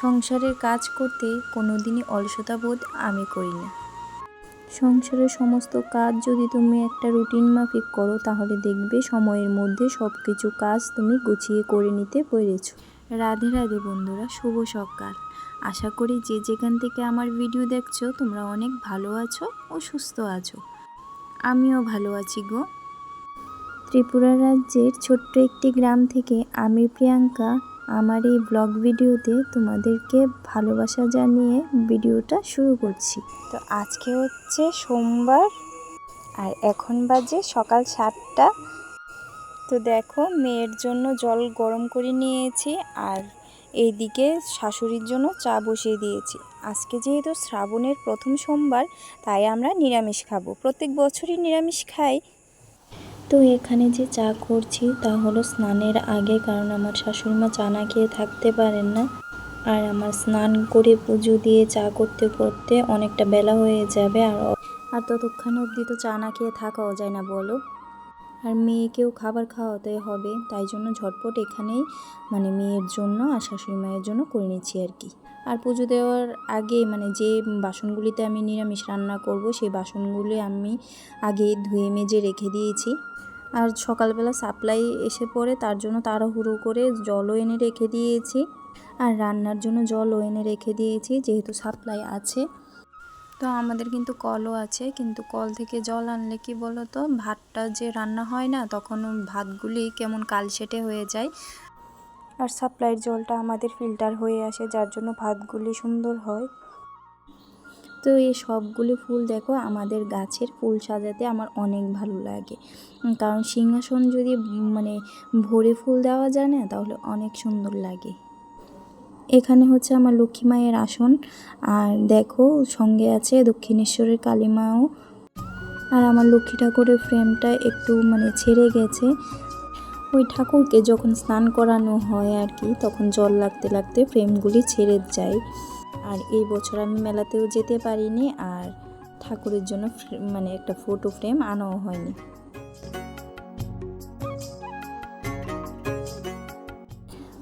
সংসারের কাজ করতে কোনোদিনই অলসতা বোধ আমি করি না। সংসারের সমস্ত কাজ যদি তুমি একটা রুটিন মাফিক করো তাহলে দেখবে সময়ের মধ্যে সব কিছু কাজ তুমি গুছিয়ে করে নিতে পেরেছ। রাধে রাধে বন্ধুরা শুভ সকাল। আশা করি যে যেখান থেকে আমার ভিডিও দেখছ তোমরা অনেক ভালো আছো ও সুস্থ আছো। আমিও ভালো আছি গো। ত্রিপুরা রাজ্যের ছোট্ট একটি গ্রাম থেকে আমি প্রিয়াঙ্কা আমার এই ব্লগ ভিডিওতে তোমাদেরকে ভালোবাসা জানিয়ে ভিডিওটা শুরু করছি। তো আজকে হচ্ছে সোমবার আর এখন বাজে সকাল সাতটা। তো দেখো, মেয়ের জন্য জল গরম করে নিয়েছি আর এইদিকে শাশুড়ির জন্য চা বসিয়ে দিয়েছি। আজকে যেহেতু শ্রাবণের প্রথম সোমবার, তাই আমরা নিরামিষ খাব। প্রত্যেক বছরই নিরামিষ খাই তো এখানে যে চা করছি তা হলো স্নানের আগে, কারণ আমার শাশুড়িমা চা না খেয়ে থাকতে পারেন না। আর আমার স্নান করে পুজো দিয়ে চা করতে করতে অনেকটা বেলা হয়ে যাবে, আর আর ততক্ষণ অবধি তো চা না খেয়ে থাকাও যায় না, বলো। আর মেয়েকেও খাবার খাওয়াতে হবে, তাই জন্য ঝটপট এখানেই মানে মেয়ের জন্য আর শাশুড়ি মায়ের জন্য করে নিচ্ছি আর কি। আর পুজো দেওয়ার আগে মানে যে বাসনগুলিতে আমি নিরামিষ রান্না করব, সেই বাসনগুলি আমি আগে ধুয়ে মেজে রেখে দিয়েছি। আর সকালবেলা সাপ্লাই এসে পড়ে, তার জন্য তাড়াহুড়ো করে জলও এনে রেখে দিয়েছি। আর রান্নার জন্য জলও এনে রেখে দিয়েছি, যেহেতু সাপ্লাই আছে। তো আমাদের কিন্তু কলও আছে, কিন্তু কল থেকে জল আনলে কি বলো তো ভাতটা যে রান্না হয় না, তখন ভাতগুলি কেমন কালশেটে হয়ে যায়। আর সাপ্লাইয়ের জলটা আমাদের ফিল্টার হয়ে আসে, যার জন্য ভাতগুলি সুন্দর হয়। তো এই সবগুলি ফুল দেখো, আমাদের গাছের ফুল সাজাতে আমার অনেক ভালো লাগে। কারণ সিংহাসন যদি মানে ভরে ফুল দেওয়া যায় না, তাহলে অনেক সুন্দর লাগে। এখানে হচ্ছে আমার লক্ষ্মী মায়ের আসন। আর দেখো, সঙ্গে আছে দক্ষিণেশ্বরের কালী মাও। আর আমার লক্ষ্মী ঠাকুরের ফ্রেমটা একটু মানে ছেড়ে গেছে। ওই ঠাকুরকে যখন স্নান করানো হয় আর কি, তখন জল লাগতে লাগতে ফ্রেমগুলি ছেড়ে যায়। আর এই বছর আমি মেলাতেও যেতে পারিনি আর ঠাকুরের জন্য মানে একটা ফটো ফ্রেম আনাও হয়নি।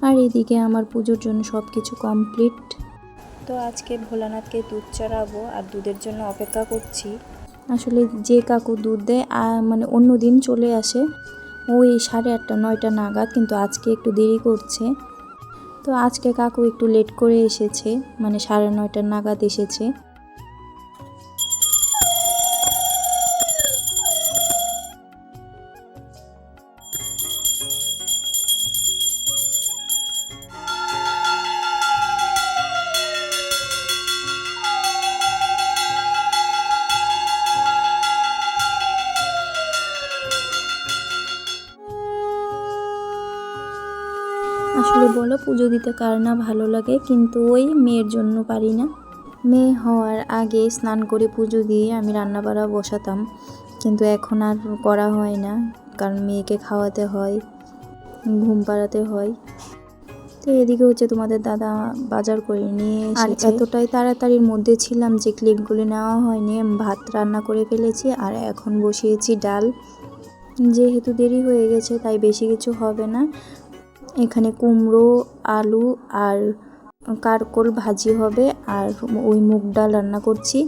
আর এদিকে আমার পুজোর জন্য সব কিছু কমপ্লিট তো আজকে ভোলানাথকে দুধ চড়াবো আর দুধের জন্য অপেক্ষা করছি। আসলে যে কাকু দুধ দেয় মানে অন্য দিন চলে আসে। ওই সাড়ে আটটা, নয়টা নাগাদ, কিন্তু আজকে একটু দেরি করছে। তো আজকে কাকু একটু লেট করে এসেছে মানে সাড়ে নয়টা নাগাদ এসেছে। বলো পুজো দিতে কার না ভালো লাগে কিন্তু ওই মেয়ের জন্য পারি না। মেয়ে হওয়ার আগে স্নান করে পুজো দিয়ে আমি রান্না বাড়া বসাতাম কিন্তু এখন আর করা হয় না কারণ মেয়েকে খাওয়াতে হয় ঘুম পাড়াতে হয়। তো এদিকে হচ্ছে তোমাদের দাদা বাজার করে নিয়ে আর এতটাই তাড়াতাড়ির মধ্যে ছিলাম যে ক্লিপগুলি নেওয়া হয়নি ভাত রান্না করে ফেলেছি আর এখন বসিয়েছি ডাল। যেহেতু দেরি হয়ে গেছে তাই বেশি কিছু হবে না। এখানে কুমড়ো, আলু আর কারকোল ভাজি হবে আর ওই মুগ ডাল রান্না করছি।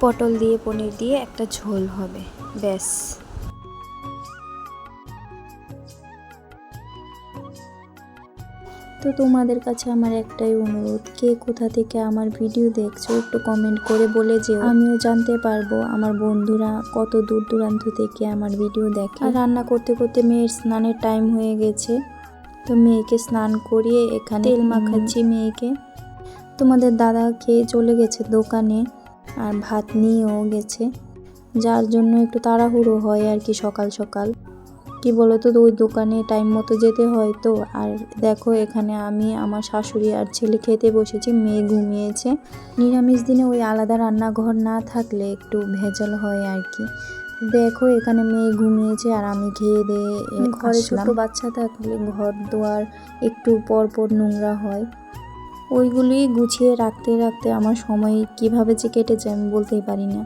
পটল দিয়ে, পনির দিয়ে একটা ঝোল হবে, ব্যাস। তো তোমাদের কাছে আমার একটাই অনুরোধ, কে কোথা থেকে আমার ভিডিও দেখছ একটু কমেন্ট করে বলে যে আমিও জানতে পারব আমার বন্ধুরা কত দূর দূরান্ত থেকে আমার ভিডিও দেখে। রান্না করতে করতে মেয়ের স্নানের টাইম হয়ে গেছে। তো মেয়েকে স্নান করিয়ে এখানে তেল মাখাচ্ছি মেয়েকে। তোমাদের দাদা খেয়ে চলে গেছে দোকানে আর ভাত নিয়েও গেছে। যার জন্য একটু তাড়াহুড়ো হয় আর কি সকাল সকাল। কি বলো তো ওই দোকানে টাইম মতো যেতে হয় তো। আর দেখো এখানে আমি আমার শাশুড়ি আর ছেলে খেতে বসেছি মেয়ে ঘুমিয়েছে। নিরামিষ দিনে ওই আলাদা রান্নাঘর না থাকলে একটু ভেজাল হয় আর কি। দেখো এখানে মেয়ে ঘুমিয়েছে আর আমি খেয়ে দিয়ে ঘরে ছোট বাচ্চা থাকলে ঘর দুয়ার একটু পর পর নোংরা হয়। ওইগুলি গুছিয়ে রাখতে রাখতে আমার সময় কীভাবে যে কেটে যায় আমি বলতেই পারি না।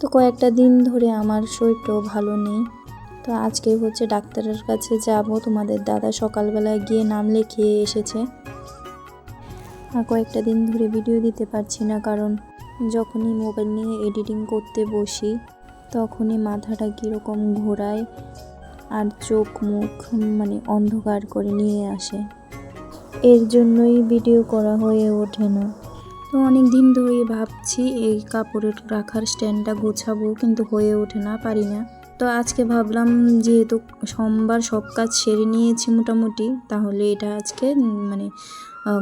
তো কয়েকটা দিন ধরে আমার শরীরটাও ভালো নেই। তো আজকে হচ্ছে ডাক্তারের কাছে যাব। তোমাদের দাদা সকালবেলায় গিয়ে নাম লিখিয়ে এসেছে। কয়েকটা দিন ধরে ভিডিও দিতে পারছি না, কারণ যখনই মোবাইল নিয়ে এডিটিং করতে বসি, তখনই মাথাটা কীরকম ঘোরায় আর চোখ মুখ মানে অন্ধকার করে নিয়ে আসে। এর জন্যই ভিডিও করা হয়ে ওঠে না। তো অনেক দিন ধরেই ভাবছি, এই কাপড়ের রাখার স্ট্যান্ডটা গোছাবো, কিন্তু হয়ে ওঠে না, পারি না। তো আজকে ভাবলাম যেহেতু সোমবার সব কাজ সেরে নিয়েছি মোটামুটি, তাহলে এটা আজকে মানে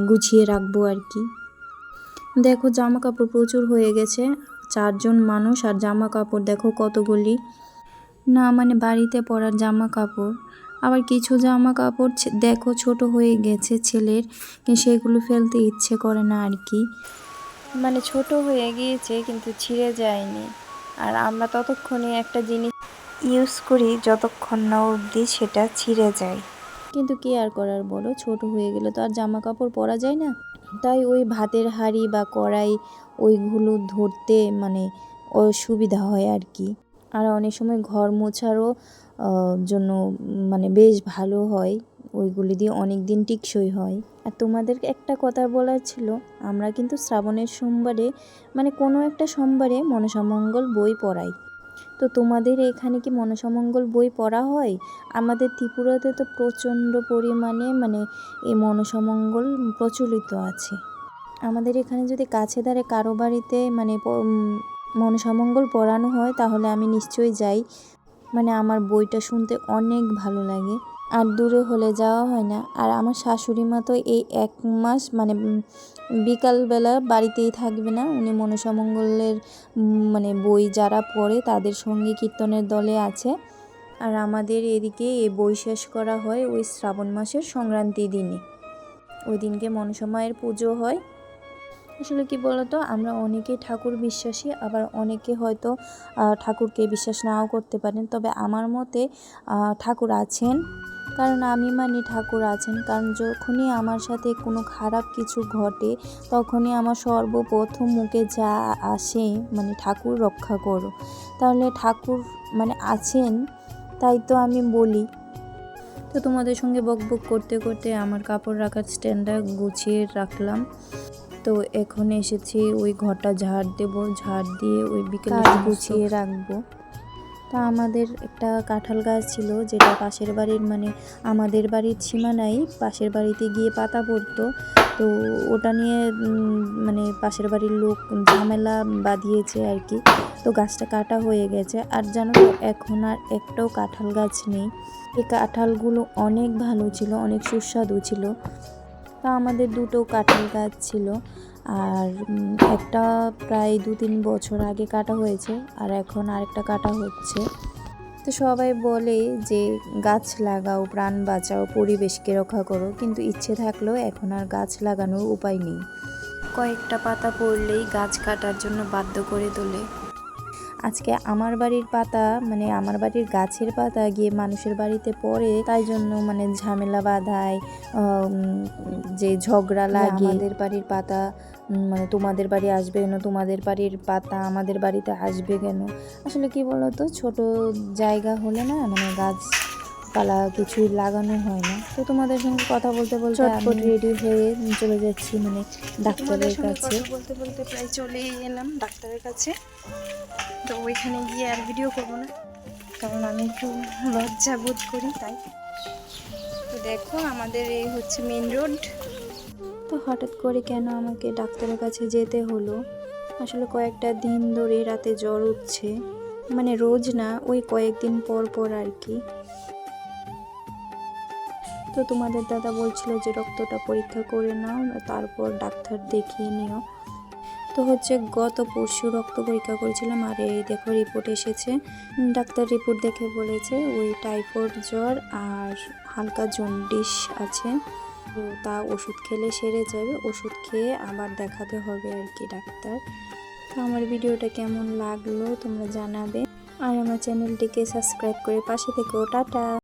গুছিয়ে রাখব আর কি। দেখো জামা কাপড় প্রচুর হয়ে গেছে, চারজন মানুষ আর জামা কাপড় দেখো কতগুলি। না মানে বাড়িতে পরার জামা কাপড় আবার কিছু জামা কাপড় দেখো ছোট হয়ে গেছে ছেলের সেগুলো ফেলতে ইচ্ছে করে না আর কি। মানে ছোট হয়ে গিয়েছে কিন্তু ছিঁড়ে যায়নি। আর আমরা ততক্ষণে একটা জিনিস ইউজ করি যতক্ষণ না অবধি সেটা ছিঁড়ে যায়। কিন্তু কি আর করার বলো? ছোট হয়ে গেলে তো আর জামা কাপড় পরা যায় না। তাই ওই ভাতের হাঁড়ি বা কড়াই ওইগুলো ধরতে মানে অসুবিধা হয় আর কি। আর অনেক সময় ঘর মোছারও জন্য মানে বেশ ভালো হয়। ওইগুলি দিয়ে অনেক দিন টিকসই হয়। আর তোমাদের একটা কথা বলার ছিল, আমরা কিন্তু শ্রাবণের সোমবারে মানে কোনো একটা সোমবারে মনসামঙ্গল বই পড়াই। তো তোমাদের এখানে কি মনসামঙ্গল বই পড়া হয়? আমাদের ত্রিপুরাতে তো প্রচণ্ড পরিমাণে মানে এই মনসামঙ্গল প্রচলিত আছে। আমাদের এখানে যদি কাছে ধারে কারও বাড়িতে মানে মনসামঙ্গল পড়ানো হয়, তাহলে আমি নিশ্চয়ই যাই। মানে আমার বইটা শুনতে অনেক ভালো লাগে। আর দূরে হলে যাওয়া হয় না। আর আমার শাশুড়ি মা তো এই এক মাস মানে বিকালবেলা বাড়িতেই থাকবে না। উনি মনসামঙ্গলের মানে বই যারা পড়ে তাদের সঙ্গে কীর্তনের দলে আছে। আর আমাদের এদিকে এই বই শেষ করা হয় ওই শ্রাবণ মাসের সংক্রান্তি দিনে। ওই দিনকে মনসামায়ের পুজো হয়। আসলে কি বলতো, আমরা অনেকেই ঠাকুর বিশ্বাসী, আবার অনেকে হয়তো ঠাকুরকে বিশ্বাস নাও করতে পারেন। তবে আমার মতে ঠাকুর আছেন। কারণ আমি মানি ঠাকুর আছেন। কারণ যখনই আমার সাথে কোনো খারাপ কিছু ঘটে তখনই আমার সর্বপ্রথম মুখে যা আসে মানে ঠাকুর রক্ষা করো। তাহলে ঠাকুর মানে আছেন তাই তো আমি বলি। তো তোমাদের সঙ্গে বকবক করতে করতে আমার কাপড় রাখার স্ট্যান্ডটা গুছিয়ে রাখলাম। তো এখন এসেছি ওই ঘরটা ঝাড় দেব। ঝাড় দিয়ে ওই বিকেলে গুছিয়ে রাখব। তা আমাদের একটা কাঁঠাল গাছ ছিল, যেটা পাশের বাড়ির মানে আমাদের বাড়ির সীমানায় পাশের বাড়িতে গিয়ে পাতা পড়তো। তো ওটা নিয়ে মানে পাশের বাড়ির লোক ঝামেলা বাঁধিয়েছে আর কি। তো গাছটা কাটা হয়ে গেছে। আর জানো তো, এখন আর একটাও কাঁঠাল গাছ নেই। এই কাঁঠালগুলো অনেক ভালো ছিল, অনেক সুস্বাদু ছিল। তা আমাদের দুটো কাঁঠাল গাছ ছিল। আর একটা প্রায় দু তিন বছর আগে কাটা হয়েছে আর এখন আরেকটা কাটা হচ্ছে। তো সবাই বলে যে গাছ লাগাও, প্রাণ বাঁচাও, পরিবেশকে রক্ষা করো, কিন্তু ইচ্ছে থাকলেও এখন আর গাছ লাগানোর উপায় নেই। কয়েকটা পাতা পড়লেই গাছ কাটার জন্য বাধ্য করে তোলে। আজকে আমার বাড়ির পাতা মানে আমার বাড়ির গাছের পাতা গিয়ে মানুষের বাড়িতে পড়ে তাই জন্য মানে ঝামেলা বাধায় যে ঝগড়া লাগে। আমাদের বাড়ির পাতা মানে তোমাদের বাড়ি আসবে কেন তোমাদের বাড়ির পাতা আমাদের বাড়িতে আসবে কেন? আসলে কি বলতো? ছোট জায়গা হলে না মানে গাছ পালা কিছুই লাগানো হয় না। তো তোমাদের সঙ্গে কথা বলতে বলতে চটপট রেডি হয়ে চলে যাচ্ছি মানে ডাক্তারের কাছে। বলতে বলতে প্রায় চলেই এলাম ডাক্তারের কাছে। তো ওইখানে গিয়ে আর ভিডিও করব না কারণ আমি একটু লজ্জা বোধ করি তাই। তো দেখো আমাদের এই হচ্ছে মেন রোড তো হঠাৎ করে কেন আমাকে ডাক্তারের কাছে যেতে হলো? আসলে কয়েকটা দিন ধরে রাতে জ্বর উঠছে। মানে রোজ না ওই কয়েকদিন পর পর আর কি। তো তোমাদের দাদা বলছিল যে রক্তটা পরীক্ষা করে নাও, তারপর ডাক্তার দেখিয়ে নিও। তো হচ্ছে গত পরশু রক্ত পরীক্ষা করেছিলাম আর এই দেখো রিপোর্ট এসেছে। ডাক্তার রিপোর্ট দেখে বলেছে ওই টাইফয়েড জ্বর আর হালকা জন্ডিস আছে। তো তা ওষুধ খেলে সেরে যাবে, ওষুধ খেয়ে আবার দেখাতে হবে আর কি ডাক্তার। তো আমার ভিডিওটা কেমন লাগল তোমরা জানাবে। আর আমার চ্যানেলটিকে সাবস্ক্রাইব করে পাশে থেকেও, টাটা!